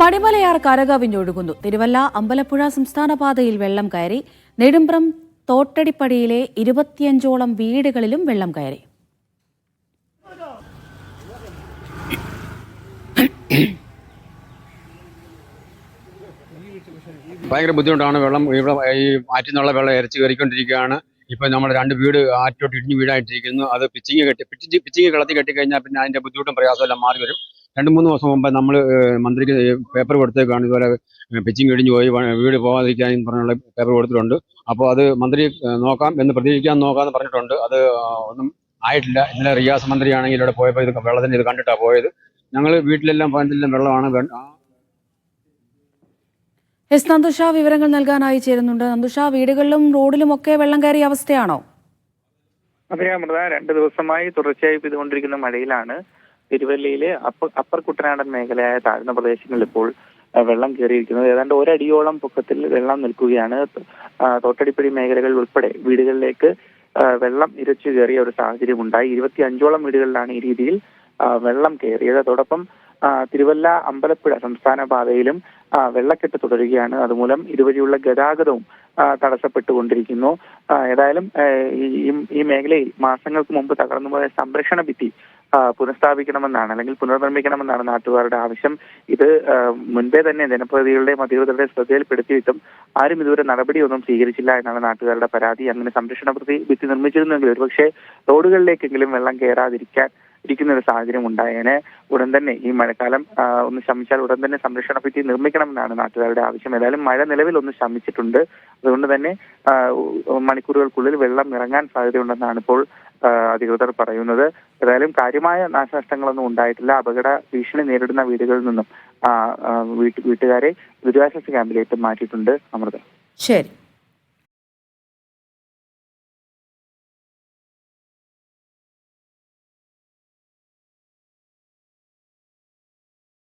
പടിമലയാർ കരകവിഞ്ഞൊഴുകുന്നു. തിരുവല്ല അമ്പലപ്പുഴ സംസ്ഥാന പാതയിൽ വെള്ളം കയറി. നെടുമ്പ്രം തോട്ടടിപ്പടിയിലെ ഇരുപത്തിയഞ്ചോളം വീടുകളിലും വെള്ളം കയറി. ഭയങ്കര ബുദ്ധിമുട്ടാണ്. വെള്ളം ഇവിടെ ഈ ആറ്റിൽ നിന്നുള്ള വെള്ളം ഇരച്ച് കയറിക്കൊണ്ടിരിക്കുകയാണ്. ഇപ്പൊ നമ്മൾ രണ്ട് വീട് ആറ്റോട്ട് ഇടിഞ്ഞ് വീടായിട്ടിരിക്കുന്നു അത് പിച്ചിങ് കെട്ടി പിച്ചിങ് പിച്ചിങ് കളത്തി കെട്ടി കഴിഞ്ഞാൽ പിന്നെ അതിന്റെ ബുദ്ധിമുട്ടും പ്രയാസമെല്ലാം മാറി വരും രണ്ട് മൂന്ന് ദിവസം മുമ്പ് നമ്മൾ മന്ത്രിക്ക് പേപ്പർ കൊടുത്തേക്കാണ് ഇതുപോലെ പിച്ചിങ് ഇടിഞ്ഞു പോയി വീട് പോകാതിരിക്കാൻ പറഞ്ഞുള്ള പേപ്പർ കൊടുത്തിട്ടുണ്ട്. അപ്പോൾ അത് മന്ത്രി നോക്കാം എന്ന് പ്രതീക്ഷിക്കാൻ നോക്കാമെന്ന് പറഞ്ഞിട്ടുണ്ട്. അത് ഒന്നും ആയിട്ടില്ല. ഇന്നലെ റിയാസ് മന്ത്രിയാണെങ്കിൽ ഇവിടെ പോയപ്പോൾ ഇത് വെള്ളത്തിന് ഇത് കണ്ടിട്ടാണ് പോയത്. ഞങ്ങൾ വീട്ടിലെല്ലാം പതിനെല്ലാം വെള്ളമാണ്. എസ് നന്ദുഷ വിവരങ്ങൾ നൽകാനായി ചേരുന്നുണ്ട്. നന്ദുഷ വീടുകളിലും റോഡിലും ഒക്കെ വെള്ളം കയറിയ അവസ്ഥയാണോ? അതെ അമൃത. രണ്ട് ദിവസമായി തുടർച്ചയായി പെയ്തുകൊണ്ടിരിക്കുന്ന മഴയിലാണ്. തിരുവല്ലയിലെ അപ്പർ അപ്പർ കുട്ടനാടൻ മേഖലയായ താഴ്ന്ന പ്രദേശങ്ങളിൽ ഇപ്പോൾ വെള്ളം കയറിയിരിക്കുന്നത്. ഏതാണ്ട് ഒരടിയോളം പൊക്കത്തിൽ വെള്ളം നിൽക്കുകയാണ്. തോട്ടടിപ്പടി മേഖലകൾ ഉൾപ്പെടെ വീടുകളിലേക്ക് വെള്ളം ഇരച്ചു കയറിയ ഒരു സാഹചര്യം ഉണ്ടായി. ഇരുപത്തി അഞ്ചോളം വീടുകളിലാണ് ഈ രീതിയിൽ വെള്ളം കയറിയത്. അതോടൊപ്പം തിരുവല്ല അമ്പലപ്പുഴ സംസ്ഥാന പാതയിലും വെള്ളക്കെട്ട് തുടരുകയാണ്. അതുമൂലം ഇതുവഴിയുള്ള ഗതാഗതവും തടസ്സപ്പെട്ടുകൊണ്ടിരിക്കുന്നു. ഏതായാലും ഈ മേഖലയിൽ മാസങ്ങൾക്ക് മുമ്പ് തകർന്നുപോയ സംരക്ഷണ ഭിത്തി പുനഃസ്ഥാപിക്കണമെന്നാണ് അല്ലെങ്കിൽ പുനർനിർമ്മിക്കണമെന്നാണ് നാട്ടുകാരുടെ ആവശ്യം. ഇത് മുൻപേ തന്നെ ജനപ്രതിനിധികളുടെയും അധികൃതരുടെയും ശ്രദ്ധയിൽപ്പെടുത്തിയിട്ടും ആരും ഇതുവരെ നടപടിയൊന്നും സ്വീകരിച്ചില്ല എന്നാണ് നാട്ടുകാരുടെ പരാതി. അങ്ങനെ സംരക്ഷണ ഭിത്തി നിർമ്മിച്ചിരുന്നെങ്കിൽ ഒരുപക്ഷെ റോഡുകളിലേക്കെങ്കിലും വെള്ളം കയറാതിരിക്കാൻ ഇരിക്കുന്ന ഒരു സാഹചര്യം ഉണ്ടായേനെ ഉടൻ തന്നെ. ഈ മഴക്കാലം ഒന്ന് ശമിച്ചാൽ ഉടൻ തന്നെ സംരക്ഷണ ഭിത്തി നിർമ്മിക്കണമെന്നാണ് നാട്ടുകാരുടെ ആവശ്യം. ഏതായാലും മഴ നിലവിൽ ഒന്ന് ശമിച്ചിട്ടുണ്ട്. അതുകൊണ്ട് തന്നെ മണിക്കൂറുകൾക്കുള്ളിൽ വെള്ളം ഇറങ്ങാൻ സാധ്യതയുണ്ടെന്നാണ് ഇപ്പോൾ അധികൃതർ പറയുന്നത്. ഏതായാലും കാര്യമായ നാശനഷ്ടങ്ങളൊന്നും ഉണ്ടായിട്ടില്ല. അപകട ഭീഷണി നേരിടുന്ന വീടുകളിൽ നിന്നും വീട്ടുകാരെ ദുരിതാശ്വാസ ക്യാമ്പിലേക്ക് മാറ്റിയിട്ടുണ്ട് അമൃത. ശരി.